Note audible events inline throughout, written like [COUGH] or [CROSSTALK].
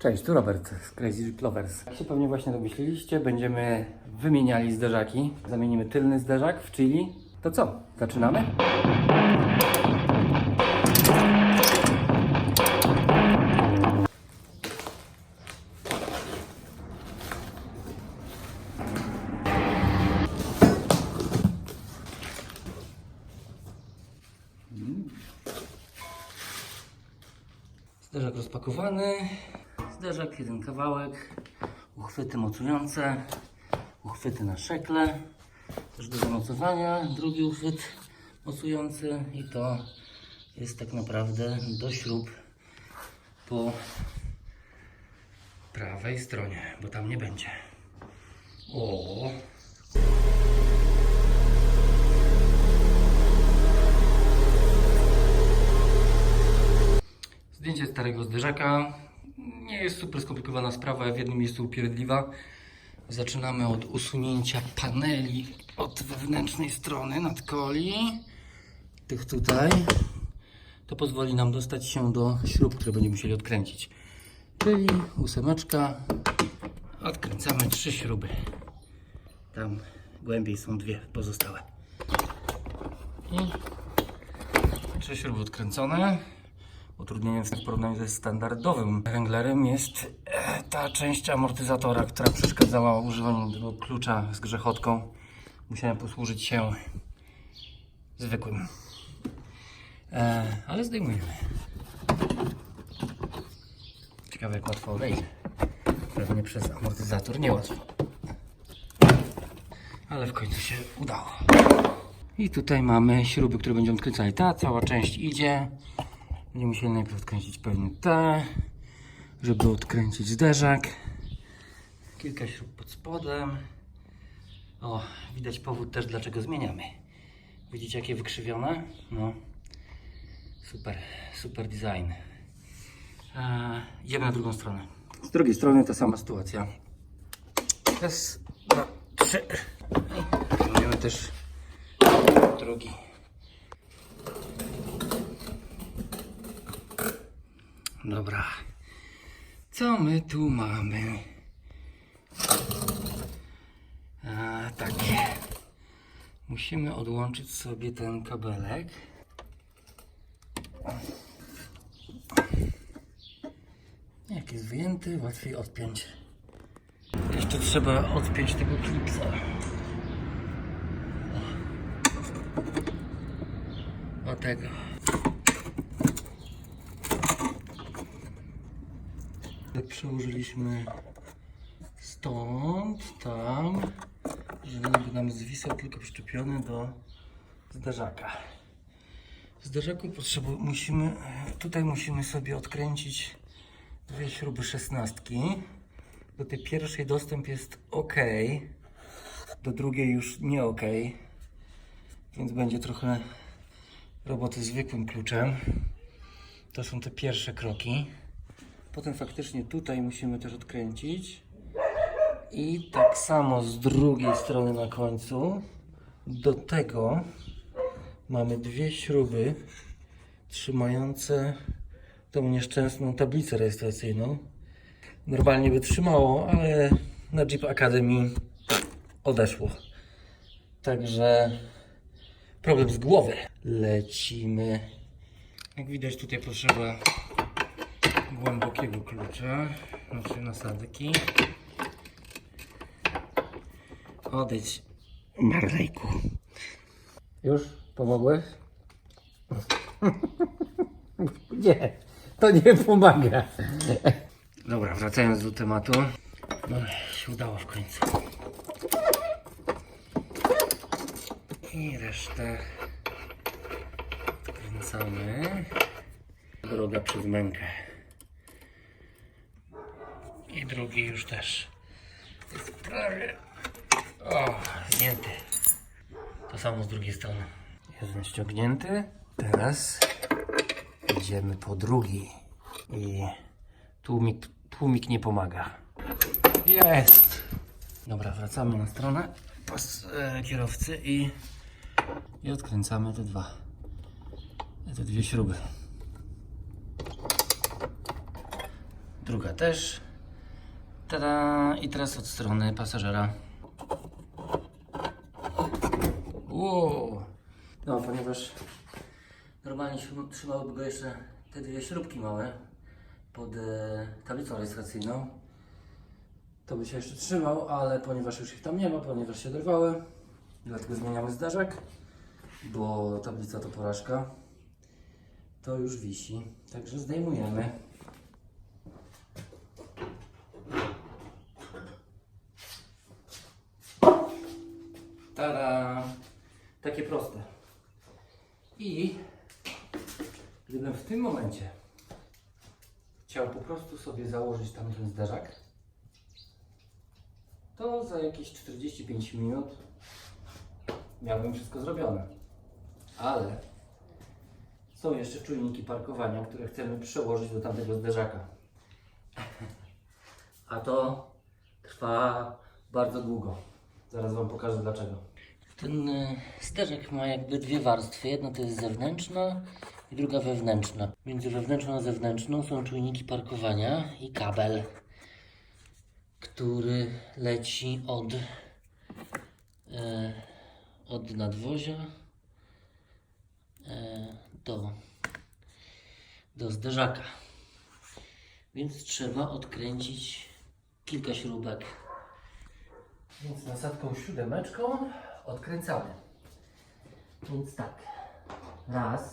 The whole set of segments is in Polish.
Cześć, tu Robert z Crazy Jeep Lovers. Jak się pewnie właśnie domyśliliście, będziemy wymieniali zderzaki. Zamienimy tylny zderzak w chili. To co? Zaczynamy? Zderzak, jeden kawałek. Uchwyty mocujące. Uchwyty na szekle. Też do zamocowania. Drugi uchwyt mocujący. I to jest tak naprawdę do śrub po prawej stronie, bo tam nie będzie. O, Zdjęcie starego zderzaka. Nie jest super skomplikowana sprawa, w jednym miejscu upierdliwa. Zaczynamy od usunięcia paneli od wewnętrznej strony nadkoli. Tych tutaj. To pozwoli nam dostać się do śrub, które będziemy musieli odkręcić. Czyli ósemeczka. Odkręcamy trzy śruby. Tam głębiej są dwie pozostałe. I trzy śruby odkręcone. Utrudnieniem w porównaniu ze standardowym węglerem jest e, ta część amortyzatora, która przeszkadzała używaniu tego klucza z grzechotką. Musiałem posłużyć się zwykłym. E, ale zdejmujemy. Ciekawe jak łatwo wejdzie. Pewnie przez amortyzator niełatwo. Ale w końcu się udało. I tutaj mamy śruby, które będziemy odkręcali. Ta cała część idzie. Będziemy musieli najpierw odkręcić pewnie te, żeby odkręcić zderzak. Kilka śrub pod spodem. O, widać powód też dlaczego zmieniamy. Widzicie jakie wykrzywione? No. Super, super design. Eee, idziemy na drugą stronę. Z drugiej strony ta sama sytuacja. Raz, dwa, trzy. I też drugi. Dobra. Co my tu mamy? A, tak. Musimy odłączyć sobie ten kabelek. Jak jest wyjęty, łatwiej odpiąć. Jeszcze trzeba odpiąć tego klipsa. O tego. Przełożyliśmy stąd, tam, żeby nam zwisał tylko przyczepiony do zderzaka. W zderzaku potrzebu- musimy, tutaj musimy sobie odkręcić dwie śruby szesnastki. Do tej pierwszej dostęp jest ok, do drugiej już nie ok, więc będzie trochę roboty zwykłym kluczem. To są te pierwsze kroki. Potem faktycznie tutaj musimy też odkręcić. I tak samo z drugiej strony na końcu. Do tego mamy dwie śruby trzymające tą nieszczęsną tablicę rejestracyjną. Normalnie by trzymało, ale na Jeep Academy odeszło. Także problem z głowy. Lecimy. Jak widać tutaj potrzeba głębokiego klucza, znaczy nasadki. Odejdź, Marlejku. Już? Pomogłeś? [LAUGHS] Nie, to nie pomaga. Dobra, wracając do tematu. No, się udało w końcu. I resztę kręcamy. Droga przez mękę. Drugi już też. Jest prawie. O, zdjęty. To samo z drugiej strony. Jeden ściągnięty. Teraz idziemy po drugi. I tłumik, tłumik nie pomaga. Jest. Dobra, wracamy na stronę pas e, kierowcy i, i odkręcamy te dwa. Te dwie śruby. Druga też. Tada! I teraz od strony pasażera. Wow. No, ponieważ normalnie trzyma- trzymałyby go jeszcze te dwie śrubki małe pod e, tablicą rejestracyjną, to by się jeszcze trzymał, ale ponieważ już ich tam nie ma, ponieważ się oderwały, dlatego zmieniamy zdarzak, bo tablica to porażka, to już wisi. Także zdejmujemy. Tada! Takie proste. I gdybym w tym momencie chciał po prostu sobie założyć tam ten zderzak, to za jakieś 45 minut miałbym wszystko zrobione. Ale są jeszcze czujniki parkowania, które chcemy przełożyć do tamtego zderzaka. A to trwa bardzo długo. Zaraz Wam pokażę dlaczego. Ten y, zderzak ma jakby dwie warstwy. Jedna to jest zewnętrzna i druga wewnętrzna. Między wewnętrzną a zewnętrzną są czujniki parkowania i kabel, który leci od, e, od nadwozia e, do, do zderzaka. Więc trzeba odkręcić kilka śrubek. Więc nasadką siódemeczką odkręcamy. Więc tak. Raz,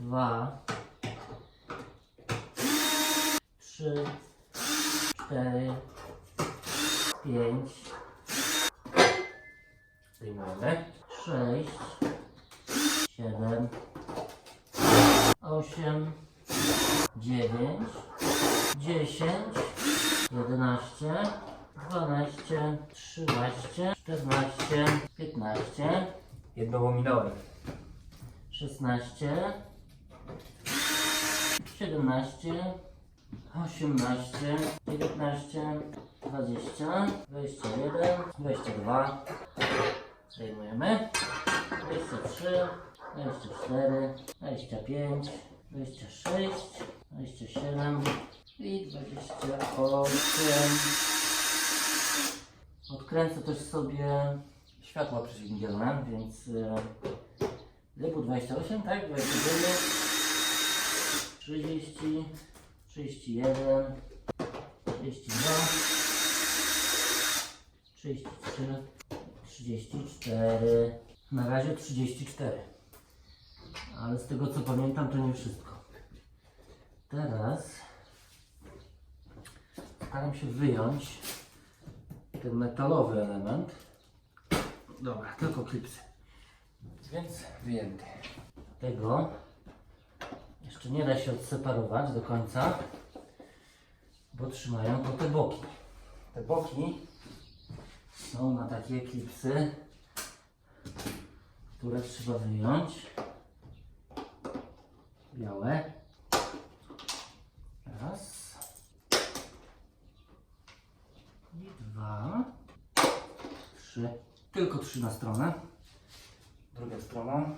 dwa, trzy, cztery, pięć. Zdejmujemy. Sześć, siedem, osiem, dziewięć, dziesięć, jedenaście, dwanaście, trzynaście, czternaście, piętnaście. Jedno ominąłem. Szesnaście, siedemnaście, osiemnaście, dziewiętnaście, dwadzieścia, dwadzieścia jeden, dwadzieścia dwa. Zdejmujemy. 23, 24, 25, 26, 27 i 28. Odkręcę też sobie światła przeciwmgielne, więc e, było 28, tak? 29, 30, 31, 32, 33, 34. Na razie 34. Ale z tego co pamiętam, to nie wszystko. Teraz staram się wyjąć ten metalowy element. Dobra, tylko klipsy. Więc wyjęty. Tego jeszcze nie da się odseparować do końca, bo trzymają go te boki. Te boki są na takie klipsy, które trzeba wyjąć. Białe. Raz. I dwa. Trzy. Tylko trzy na stronę. Druga strona.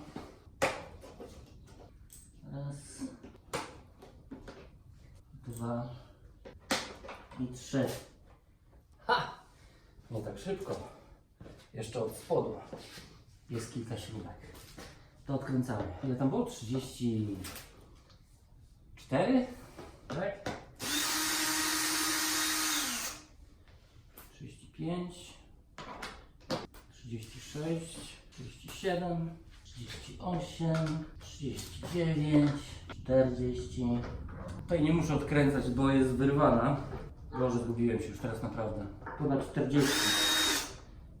Raz. Dwa. I trzy. Ha! Nie tak szybko. Jeszcze od spodu jest kilka śrubek. To odkręcamy. Ile tam było? 34? Tak? 35, 36, 37, 38, 39, 40. Tutaj nie muszę odkręcać, bo jest wyrwana. Boże, zgubiłem się już teraz naprawdę. Ponad 40.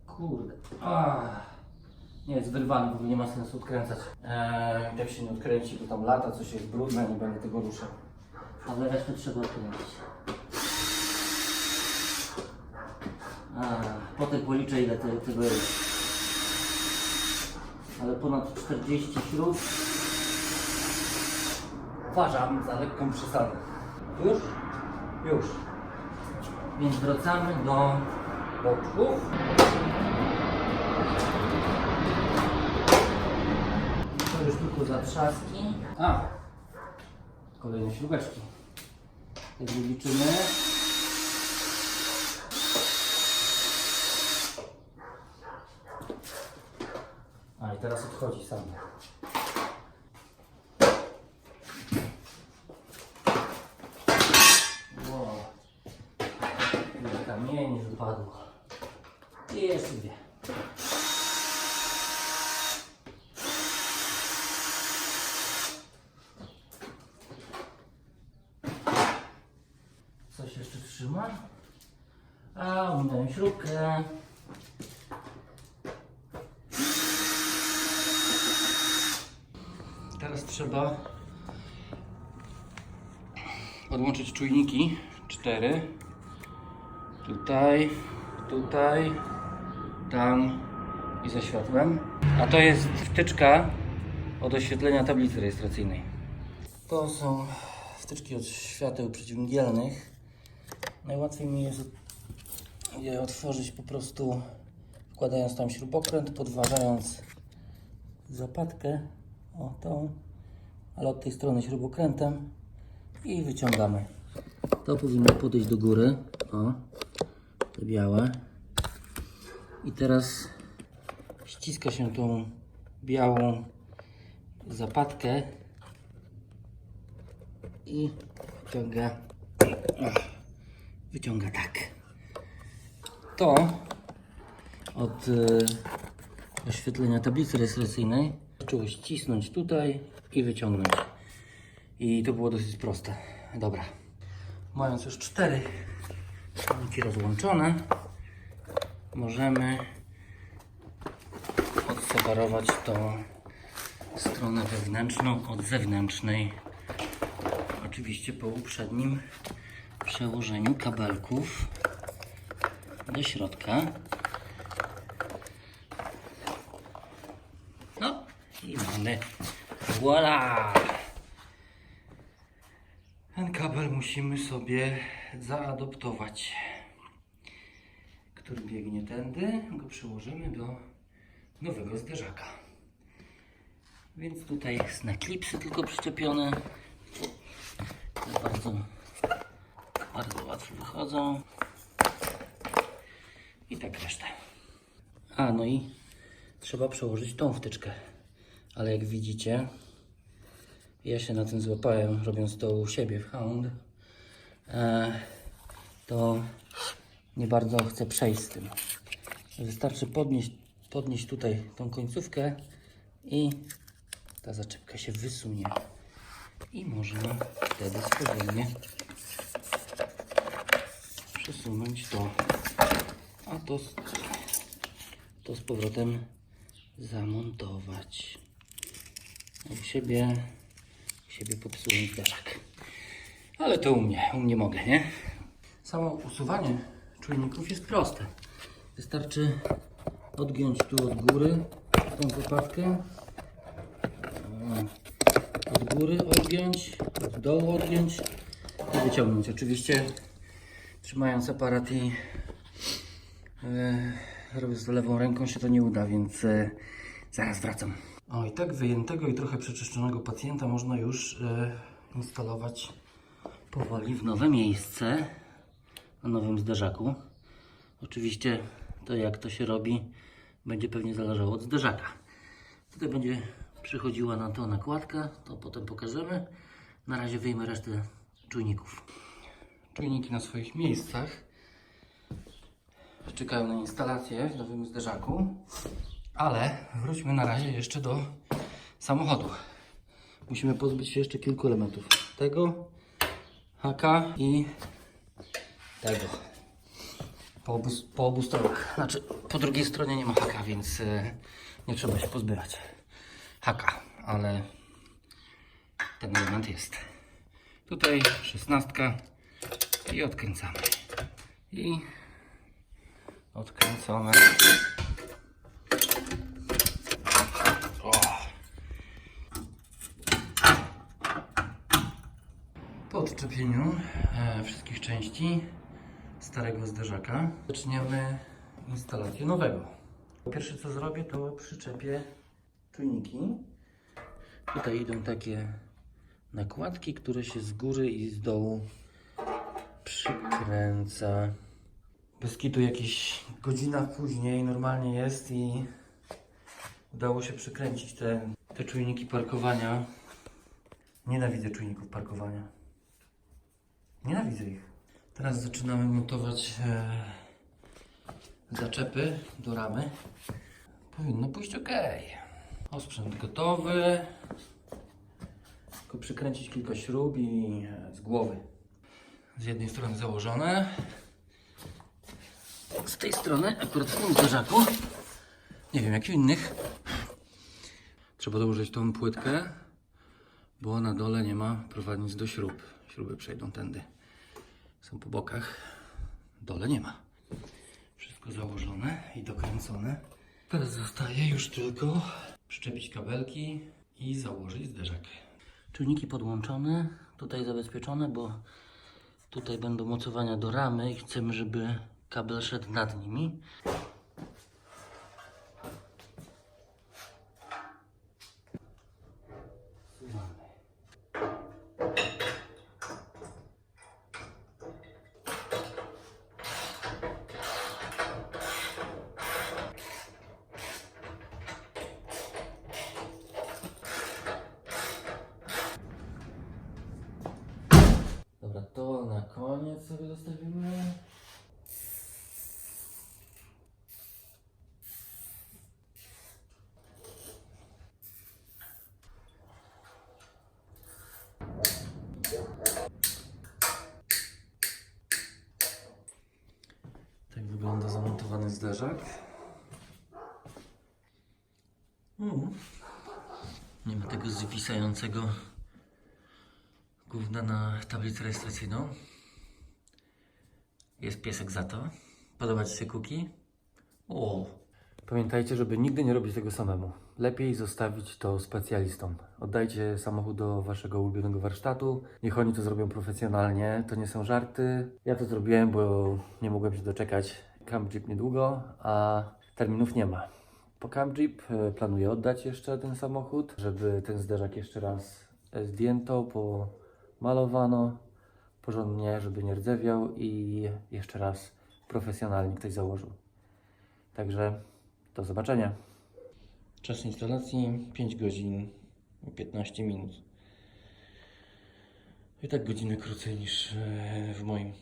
Kurde. Ah. Nie, jest wyrwany, w ogóle nie ma sensu odkręcać. Eee, jak się nie odkręci, bo tam lata, coś jest brudne, nie będę tego ruszał. Ale resztę trzeba odkręcić. A, potem policzę ile te, tego jest. Ale ponad 40 śrub uważam za lekką przesadę. Już? Już. Więc wracamy do boczków. To już tylko zatrzaski. A, kolejne śrubeczki. Wtedy liczymy. A i teraz odchodzi sam. Wow. Ile kamieni. I jeszcze dwie. Coś jeszcze trzyma? A, minąłem śrubkę. Teraz trzeba odłączyć czujniki. Cztery. Tutaj, tutaj, tam i ze światłem. A to jest wtyczka od oświetlenia tablicy rejestracyjnej. To są wtyczki od świateł przeciwmgielnych. Najłatwiej mi jest je otworzyć po prostu wkładając tam śrubokręt, podważając zapadkę, o tą, ale od tej strony śrubokrętem i wyciągamy. To powinno podejść do góry, o, te białe. I teraz ściska się tą białą zapadkę i wyciąga, wyciąga tak. To od y, oświetlenia tablicy rejestracyjnej zaczęło ścisnąć tutaj i wyciągnąć. I to było dosyć proste. Dobra. Mając już cztery czujniki rozłączone, możemy odseparować tą stronę wewnętrzną od zewnętrznej. Oczywiście po uprzednim przełożeniu kabelków do środka. No mamy. Voila! Ten kabel musimy sobie zaadoptować, który biegnie tędy. Go przyłożymy do nowego zderzaka. Więc tutaj jest na klipsy tylko przyczepione. Bardzo, bardzo łatwo wychodzą. I tak resztę. A, no i trzeba przełożyć tą wtyczkę. Ale jak widzicie, ja się na tym złapałem, robiąc to u siebie w Hound, e, to nie bardzo chcę przejść z tym. Wystarczy podnieść, podnieść tutaj tą końcówkę i ta zaczepka się wysunie. I można wtedy spokojnie przesunąć to, a to, to z powrotem zamontować. U siebie, u siebie popsułem zderzak. Ale to u mnie, u mnie mogę, nie? Samo usuwanie czujników jest proste. Wystarczy odgiąć tu od góry tą wypadkę. Od góry odgiąć, od dołu odgiąć i wyciągnąć. Oczywiście trzymając aparat i e, robiąc to lewą ręką się to nie uda, więc e, zaraz wracam. O i tak wyjętego i trochę przeczyszczonego pacjenta można już e, instalować powoli w nowe miejsce na nowym zderzaku. Oczywiście to jak to się robi będzie pewnie zależało od zderzaka. Tutaj będzie przychodziła na to nakładka, to potem pokażemy. Na razie wyjmę resztę czujników. Czujniki na swoich miejscach. Czekają na instalację w nowym zderzaku. Ale wróćmy na razie jeszcze do samochodu. Musimy pozbyć się jeszcze kilku elementów. Tego, haka i tego. Po obu, po obu stronach. Znaczy, po drugiej stronie nie ma haka, więc e, nie trzeba się pozbywać haka, ale ten element jest. Tutaj szesnastka i odkręcamy. I odkręcone. Po odczepieniu e, wszystkich części starego zderzaka zaczniemy instalację nowego. Pierwsze co zrobię to przyczepię czujniki. Tutaj idą takie nakładki, które się z góry i z dołu przykręca. Bez kitu jakieś godzina później normalnie jest i udało się przykręcić te, te czujniki parkowania. Nienawidzę czujników parkowania. Nienawidzę ich. Teraz zaczynamy montować e, zaczepy do ramy. Powinno pójść ok. Osprzęt gotowy. Tylko przykręcić kilka śrub i e, z głowy. Z jednej strony założone. Z tej strony, akurat w tym zderzaku, nie wiem jak w innych, trzeba dołożyć tą płytkę, bo na dole nie ma prowadnic do śrub. Śruby przejdą tędy. Są po bokach. Dole nie ma. Wszystko założone i dokręcone. Teraz zostaje już tylko przyczepić kabelki i założyć zderzak. Czujniki podłączone, tutaj zabezpieczone, bo tutaj będą mocowania do ramy i chcemy, żeby kabel szedł nad nimi. Zostawimy. Tak wygląda zamontowany zderzak. Mm. Nie ma tego zwisającego gówna na tablicę rejestracyjną. Jest piesek za to. Podoba Ci się kuki? O. Pamiętajcie, żeby nigdy nie robić tego samemu. Lepiej zostawić to specjalistom. Oddajcie samochód do Waszego ulubionego warsztatu. Niech oni to zrobią profesjonalnie. To nie są żarty. Ja to zrobiłem, bo nie mogłem się doczekać. Camp Jeep niedługo, a terminów nie ma. Po Camp Jeep e, planuję oddać jeszcze ten samochód, żeby ten zderzak jeszcze raz zdjęto, pomalowano porządnie, żeby nie rdzewiał i jeszcze raz profesjonalnie ktoś założył. Także do zobaczenia. Czas instalacji 5 godzin i 15 minut. I tak godzinę krócej niż e, w moim.